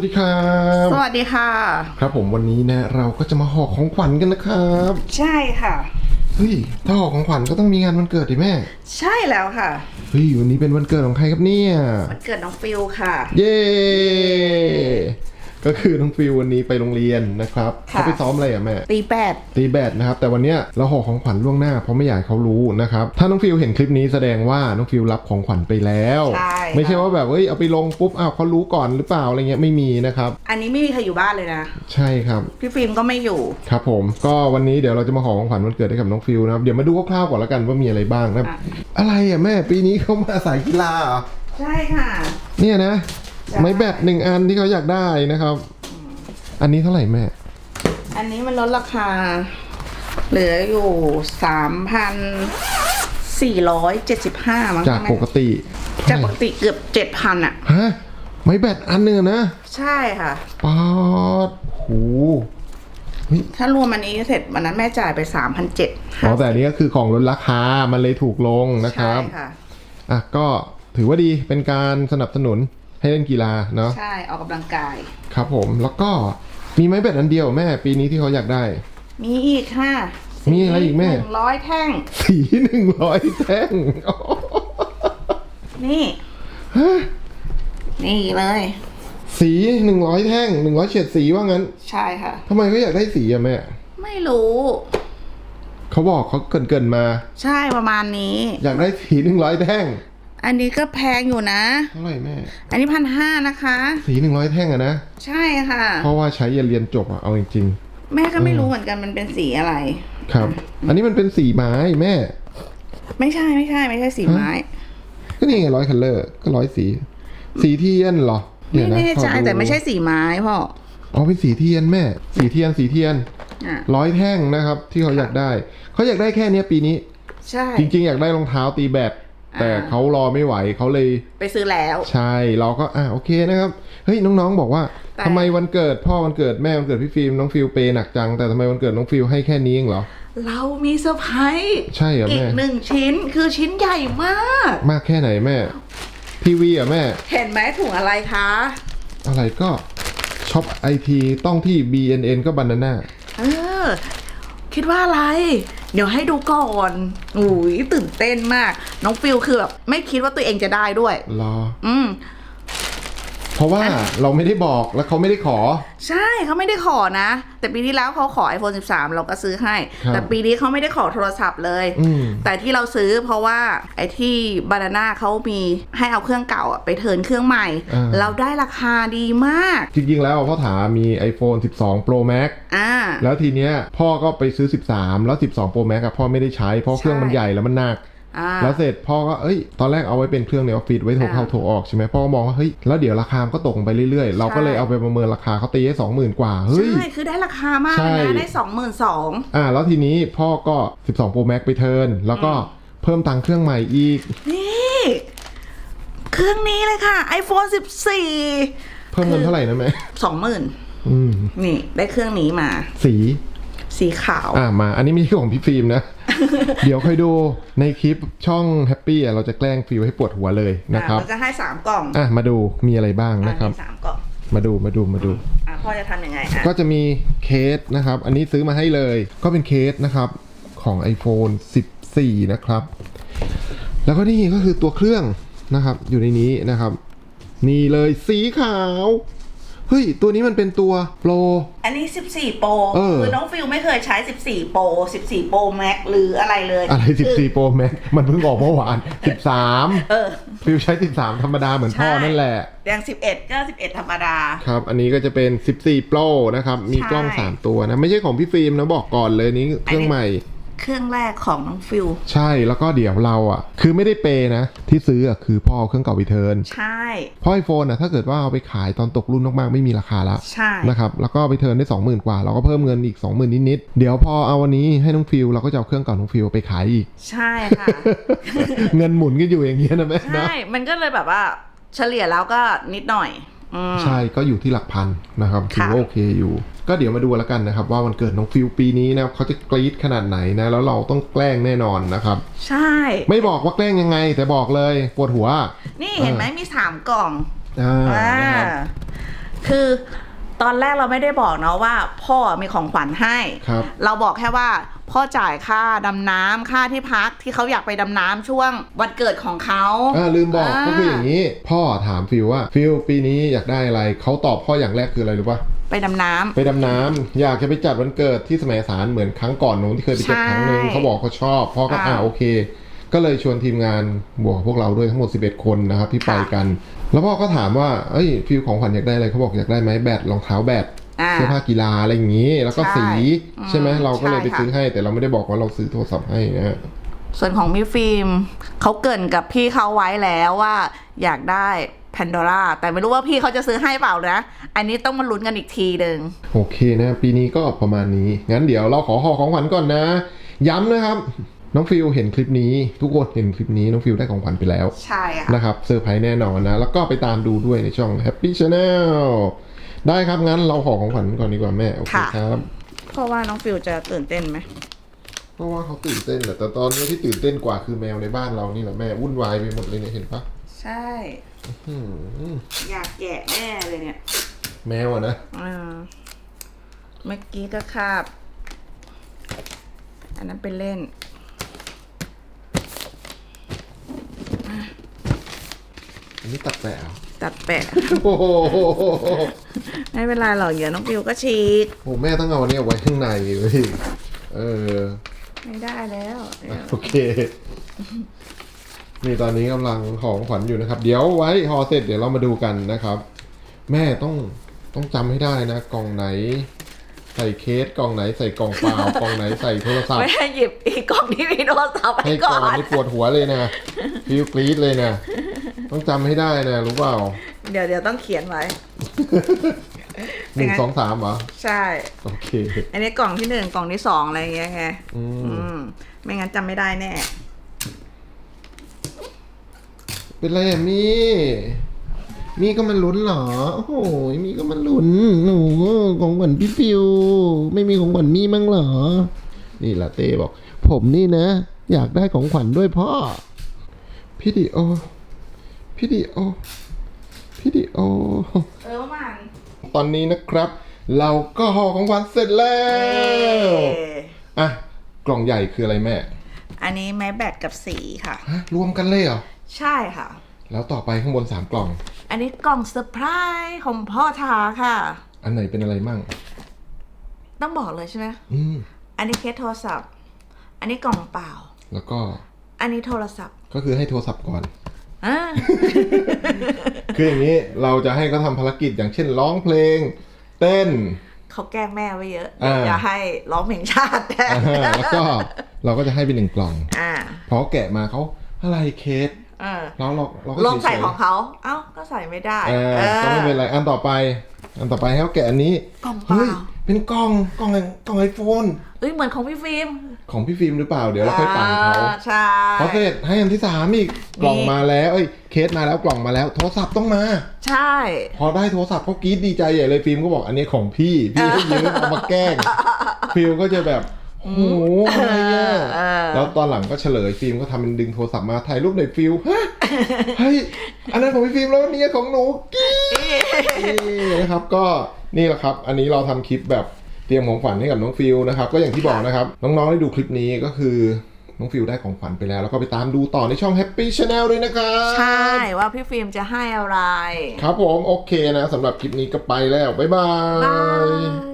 วัสดีครับ สวัสดีค่ะ ครับผมวันนี้นะเราก็จะมาห่อของขวัญกันนะครับ ใช่ค่ะ เฮ้ยถ้าห่อของขวัญก็ต้องมีงานวันเกิดดิแม่ ใช่แล้วค่ะ เฮ้ยวันนี้เป็นวันเกิดของใครครับเนี่ย วันเกิดน้องฟิลค่ะ เย้ ก็คือน้องฟิววันนี้ไปโรงเรียนนะครับค่ะเขาไปซ้อมอะไรอะแม่ตีแปดตีแบดนะครับแต่วันเนี้ยเราห่อของขวัญล่วงหน้าเพราะไม่อยากให้เขารู้นะครับถ้าน้องฟิวเห็นคลิปนี้แสดงว่าน้องฟิวรับของขวัญไปแล้ว ใช่ ไม่ใช่ว่าแบบเอ้ยเอาไปลงปุ๊บอ้าวเขารู้ก่อนหรือเปล่าอะไรเงี้ยไม่มีนะครับ อันนี้ไม่มีใครอยู่บ้านเลยนะ ใช่ครับ พี่ฟิล์มก็ไม่อยู่ ครับผมก็วันนี้เดี๋ยวเราจะมาขอของขวัญวันเกิดให้กับน้องฟิวนะครับเดี๋ยวมาดูคร่าวๆก่อนแล้วกันว่ามีอะไรบ้างนะครับอะอะไรอะแม่ปีนี้เขามาสายกีฬาเหรอใช่ค่ะ เนี่ยนะใช่ ไม้แบตหนึ่งอันที่เขาอยากได้นะครับ อันนี้เท่าไหร่แม่ อันนี้มันลดราคา เหลืออยู่สามพันสี่ร้อยเจ็ดสิบห้ามั้งจากปกติ จากปกติเกือบเจ็ดพันอะฮะไม้แบตอันหนึ่งอะนะ ใช่ค่ะป๊าดโหถ้ารวมอันนี้เสร็จวันนั้นแม่จ่ายไปสามพันเจ็ดอ๋อแต่อันนี้ก็คือของลดราคา มันเลยถูกลงนะครับ ใช่ค่ะ อะก็ถือว่าดีเป็นการสนับสนุน ให้เล่นกีฬาเนาะใช่ออกกำลังกาย ครับผมแล้วก็มีไม้แบตอันเดียวแม่ปีนี้ที่เขาอยากได้ มีอีกค่ะมีอะไรอีกแม่ หนึ่งร้อยแท่ง สีหนึ่งร้อยแท่งนี่ฮะนี่เลย สีหนึ่งร้อยแท่งหนึ่งร้อยเฉดสีว่างั้นใช่ค่ะ ทำไมเขาอยากได้สีอะแม่ไม่รู้ เขาบอกเขาเกินเกินๆมา ใช่ประมาณนี้ อยากได้สีหนึ่งร้อยแท่ง อันนี้ก็แพงอยู่นะ เท่าไหร่แม่ อันนี้พันห้านะคะ สีหนึ่งร้อยแท่งอะนะ ใช่ค่ะ เพราะว่าใช้ยันเรียนจบอะเอาจริงแม่ก็ไม่รู้เหมือนกันมันเป็นสีอะไรๆครับ อันนี้มันเป็นสีไม้แม่ ไม่ใช่ไม่ใช่ ไม่ใช่สีไม้ ก็นี่ไงร้อยคัลเลอร์ก็ร้อยสี สีเทียนเหรอไม่เดี๋ยวนะแน่ใจขอดูแต่ไม่ใช่สีไม้พ่อ อ๋อเป็นสีเทียนแม่ สีเทียนสีเทียนอะร้อยแท่งนะครับ ที่เขาอยากได้ เขาอยากได้แค่เนี้ยปีนี้ ใช่ จริงๆ อยากได้รองเท้าตีแบด แต่อ่าเขารอไม่ไหวเขาเลยไปซื้อแล้ว ใช่เราก็อะโอเคนะครับเฮ้ยน้องๆบอกว่าแต่ทำไมวันเกิดพ่อวันเกิดแม่วันเกิดพี่ฟิล์มน้องฟิลเปย์หนักจัง แต่ทำไมวันเกิดน้องฟิลให้แค่นี้เองเหรอเรามีเซอร์ไพรส์ใช่เหรออีกแม่หนึ่งชิ้นคือชิ้นใหญ่มาก มากแค่ไหนแม่ ทีวีอะแม่ เห็นไหมถุงอะไรคะ อะไรก็ช็อปไอทีต้องที่ BNN ก็บานาน่าเออ คิดว่าอะไร เดี๋ยวให้ดูก่อนอุ้ยตื่นเต้นมาก น้องฟิลคือแบบไม่คิดว่าตัวเองจะได้ด้วยรอ อืม เพราะว่าเราไม่ได้บอกแล้วเขาไม่ได้ขอ ใช่เขาไม่ได้ขอนะ แต่ปีที่แล้วเขาขอ iPhone 13 เราก็ซื้อให้ ครับแต่ปีนี้เขาไม่ได้ขอโทรศัพท์เลย อืม แต่ที่เราซื้อเพราะว่าไอ้ที่บานาน่าเขามีให้เอาเครื่องเก่าอะไปเทิร์นเครื่องใหม่อ่าเราได้ราคาดีมากจริงๆแล้วพ่อถามี iPhone 12 Pro Max อ่า แล้วทีเนี้ยพ่อก็ไปซื้อ 13 แล้ว 12 Pro Max อะพ่อไม่ได้ใช้เพราะเครื่องมันใช่ใหญ่แล้วมันหนักอ่า แล้วเสร็จพ่อก็เอ้ย ตอนแรกเอาไว้เป็นเครื่องในออฟฟิศไว้โทรเข้าอ่าโทรออกใช่ไหมพ่อก็มองว่าเฮ้ยแล้วเดี๋ยวราคามันก็ตกลงไปเรื่อยๆ เราก็เลยใช่เอาไปประเมินราคาเขาตีให้สองหมื่นกว่าเฮ้ยใช่คือได้ราคามากใช่เลยนะได้สองหมื่นสองอ่าแล้วทีนี้พ่อก็12 Pro Max ไปเทิร์นแล้วก็เพิ่มตังค์เครื่องใหม่อีกนี่เครื่องนี้เลยค่ะ iPhone เพิ่มเงินเท่าไหร่นะแม่14 20,000อืมนี่ได้เครื่องนี้มา สี สีขาว อ่ามา อันนี้ไม่ใช่ของพี่ฟิล์มนะ เดี๋ยวค่อยดูในคลิปช่องแฮปปี้เราจะแกล้งฟิลให้ปวดหัวเลยนะครับอะเราจะให้สามกล่องอะมาดูมีอะไรบ้างนะครับอ่มีสามกล่องมาดูมาดูมาดูอะพ่อจะทำยังไงอะก็จะมีเคสนะครับ อันนี้ซื้อมาให้เลย ก็เป็นเคสนะครับของ iPhone 14 นะครับ แล้วก็นี่ก็คือตัวเครื่องนะครับ อยู่ในนี้นะครับ นี่เลยสีขาว เฮ้ย ตัวนี้มันเป็นตัวโปร อันนี้ 14 Pro เออ คือน้องฟิลไม่เคยใช้ 14 Pro 14 Pro Max หรืออะไรเลยอะไร14 Pro Max มันเพิ่งออกเมื่อวาน 13 เออฟิลใช้ 13 ธรรมดาเหมือนพ่อใช่นั่นแหละ อย่าง 11 ก็ 11 ธรรมดา ครับ อันนี้ก็จะเป็น 14 Pro นะครับ มีกล้อง ใช่3 ตัวนะ ไม่ใช่ของพี่ฟิล์มนะ บอกก่อนเลยนี้เครื่องใหม่ เครื่องแรกของน้องฟิลใช่แล้วก็เดี๋ยวเราอะ คือไม่ได้เปย์นะ ที่ซื้ออะคือพ่อเอาเครื่องเก่าไปเทิร์นใช่ เพราะไอโฟนอะถ้าเกิดว่าเอาไปขายตอนตกรุ่นมากๆไม่มีราคาละใช่ นะครับแล้วก็ไปเทิร์นได้ 20,000 กว่า เราก็เพิ่มเงินอีก 20,000 นิดๆเดี๋ยวพอเอาวันนี้ให้น้องฟิลเราก็จะเอาเครื่องเก่าน้องฟิลไปขายอีก ใช่ค่ะ เงินหมุนกันอยู่อย่างเงี้ยนะแม่นะ ใช่ มันก็เลยแบบว่าเฉลี่ยแล้วก็นิดหน่อยอืม ใช่ก็อยู่ที่หลักพันนะครับถือว่าค่ะโอเคอยู่ ก็เดี๋ยวมาดูแล้วกันนะครับ ว่าวันเกิดน้องฟิลปีนี้นะเขาจะกรี๊ดขนาดไหนนะ แล้วเราต้องแกล้งแน่นอนนะครับ ใช่ ไม่บอกว่าแกล้งยังไง แต่บอกเลยปวดหัว นี่เห็นไหมมีสามกล่องอ่าอ่านะครับคือ ตอนแรกเราไม่ได้บอกเนาะว่า พ่อมีของขวัญให้ ครับเราบอกแค่ว่า พ่อจ่ายค่าดำน้ำค่าที่พักที่เขาอยากไปดำน้ำช่วงวันเกิดของเขาอ่าลืมบอกก็คืออย่างนี้ พ่อถามฟิลว่าฟิลปีนี้อยากได้อะไรเขาตอบพ่ออย่างแรกคืออะไรรู้ปะไปดำน้ำ ไปดำน้ำอยากจะไปจัดวันเกิดที่สมัยสารเหมือนครั้งก่อนนู้นที่เคยไปจัดใช่ครั้งหนึ่งเขาบอกเขาชอบพ่อก็อ่าอ่า โอเค ก็เลยชวนทีมงานบวกพวกเราด้วยทั้งหมด 11 คนนะครับที่ไปกัน แล้วพ่อก็ถามว่าเอ้ยฟิลของขวัญอยากได้อะไรเขาบอกอยากได้ไหมแบดรองเท้าแบดอ่าเสื้อผ้ากีฬาอะไรอย่างนี้ แล้วก็ใช่สีอืมใช่ไหมเราก็เลยใช่ไปค่ะซื้อให้แต่เราไม่ได้บอกว่าเราซื้อโทรศัพท์ให้นะฮะส่วนของพี่ฟิล์มเขาเกรินกับพี่เขาไว้แล้วว่าอยากได้แพนด o ร่าแต่ไม่รู้ว่าพี่เขาจะซื้อให้เปล่านะ อันนี้ต้องมาลุ้นกันอีกทีหนึ่งโอเคนะ ปีนี้ก็ประมาณนี้ งั้นเดี๋ยวเราขอห่อของขวัญก่อนนะ ย้ำนะครับ น้องฟิลเห็นคลิปนี้ ทุกคนเห็นคลิปนี้น้องฟิลได้ของขวัญไปแล้ว ใช่ค่ะนะครับเซอร์ไพรส์แน่นอนนะ แล้วก็ไปตามดูด้วยในช่อง Happy Channel ได้ครับ งั้นเราขอของขวัญก่อนดีกว่าแม่ โอเคค่ะครับ เพราะว่าน้องฟิลจะตื่นเต้นไหมเพราะว่าเขาตื่นเต้นแหละแต่ตอนนี้ที่ตื่นเต้นกว่าคือแมวในบ้านเรานี่แหละแม่วุ่นวายไปหมดเลยเนี่ยเห็นปะใช่อืมอยากแกะแน่เลยเนี่ย แมวอะนะอ่าเมื่อกี้ก็คาบ อันนั้นเป็นเล่น นนี้ตัดแปะเหรอตัดแปะ โอ้โหไม่เป็นไรหรอกเดี๋ยวน้องฟิวก็ฉีกโอ้แม่ต้องเอาอันนี้เอาไว้ข้างในเว้ยเออ ไม่ได้แล้วเดี๋ยวโอเค นี่ตอนนี้กำลังห่อของขวัญอยู่นะครับ เดี๋ยวไว้ห่อเสร็จเดี๋ยวเรามาดูกันนะครับ แม่ต้องต้องจำให้ได้นะ กล่องไหน ใส่เคสกล่องไหนใส่กล่องเปล่ากล่องไหนใส่โทรศัพท์ ไม่ให้หยิบอีกกล่องที่มีโทรศัพท์ให้ให้กก่ล่อองน นี่ปวดหัวเลยนะฟิวกรี๊ดเลยนะ ต้องจำให้ได้นะรู้เปล่าเดี๋ยวเดี๋ยวต้องเขียนไว้ หนึ่งสองสามเหรอ ใช่ โอเค อันนี้กล่องที่หนึ่งกล่องที่สองอะไรอย่างเงี้ยไงอืมอืม ไม่งั้นจำไม่ได้แน่ เป็นไรอะมี่มี่ก็มันลุ้นเหรอ โอ้โหมี่ก็มันลุ้นหนูของขวัญพี่ฟิว ไม่มีของขวัญมี่มั้งเหรอ นี่ลาเต้บอก ผมนี่นะ อยากได้ของขวัญด้วยพ่อ พี่ดิโอ พี่ดิโอ พี่ดิโอ เออมันตอนนี้นะครับ เราก็ห่อของขวัญเสร็จแล้วอะ กล่องใหญ่คืออะไรแม่อันนี้ไม้แบตกับสีค่ะ ฮะรวมกันเลยเหรอ ใช่ค่ะ แล้วต่อไปข้างบนสามกล่อง อันนี้กล่องเซอร์ไพรส์ของพ่อทาค่ะ อันไหนเป็นอะไรมั่ง ต้องบอกเลยใช่ไหมอืม อันนี้เคสโทรศัพท์ อันนี้กล่องเปล่า แล้วก็ อันนี้โทรศัพท์ ก็คือให้โทรศัพท์ก่อน อ่า คืออย่างนี้เราจะให้เขาทำภารกิจอย่างเช่นร้องเพลง เต้น เขาแกล้งแม่ไว้เยอะอ่า อย่าให้ร้องเพลงชาติแทนอ่าแล้วก็เราก็จะให้เป็นหนึ่งกล่อง อ่า พอแกะมาเขาอะไรเคส เออเราเราเราก็ลองใส่เฉยๆของเขาเอ้าก็ใส่ไม่ได้อ่าเออก็ไม่เป็นไรอันต่อไปอันต่อไปให้เขาแกะอันนี้กล่องเปล่าเฮ้ยเป็นกล่องกล่องกล่องไอโฟนเอ้ยเหมือนของพี่ฟิล์มของพี่ฟิล์มหรือเปล่าเดี๋ยวเราค่อยปังเขาอ่ใช่พอเสร็จให้อันที่สามอีกกล่องมาแล้วเอ้ยเคสมาแล้วกล่องมาแล้ว โทรศัพท์ต้องมา ใช่ พอได้โทรศัพท์เขากรี๊ดดีใจใหญ่เลยฟิล์มก็บอกอันนี้ของพี่พี่ให้ยืมเอามาแกล้งฟิล์มก็จะแบบ โอ้โหอะไรเนี่ยเออแล้วตอนหลังก็เฉลยฟิล์มก็ทำเป็นดึงโทรศัพท์มาถ่ายรูปในอยฟิล์มฮะเฮ้ยอันนั้นของพี่ฟิล์มแล้วอันนี้ของหนูกรี๊ดนี่นะครับก็นี่แหละครับ อันนี้เราทำคลิปแบบเตรียมของขวัญให้กับน้องฟิลนะครับ ก็อย่างที่บอกนะครับ น้องๆได้ดูคลิปนี้ก็คือน้องฟิลได้ของขวัญไปแล้ว แล้วก็ไปตามดูต่อในช่อง Happy Channel ด้วยนะครับ ใช่ ว่าพี่ฟิล์มจะให้อะไร ครับผม โอเคนะสำหรับคลิปนี้ก็ไปแล้ว บ๊ายบาบายย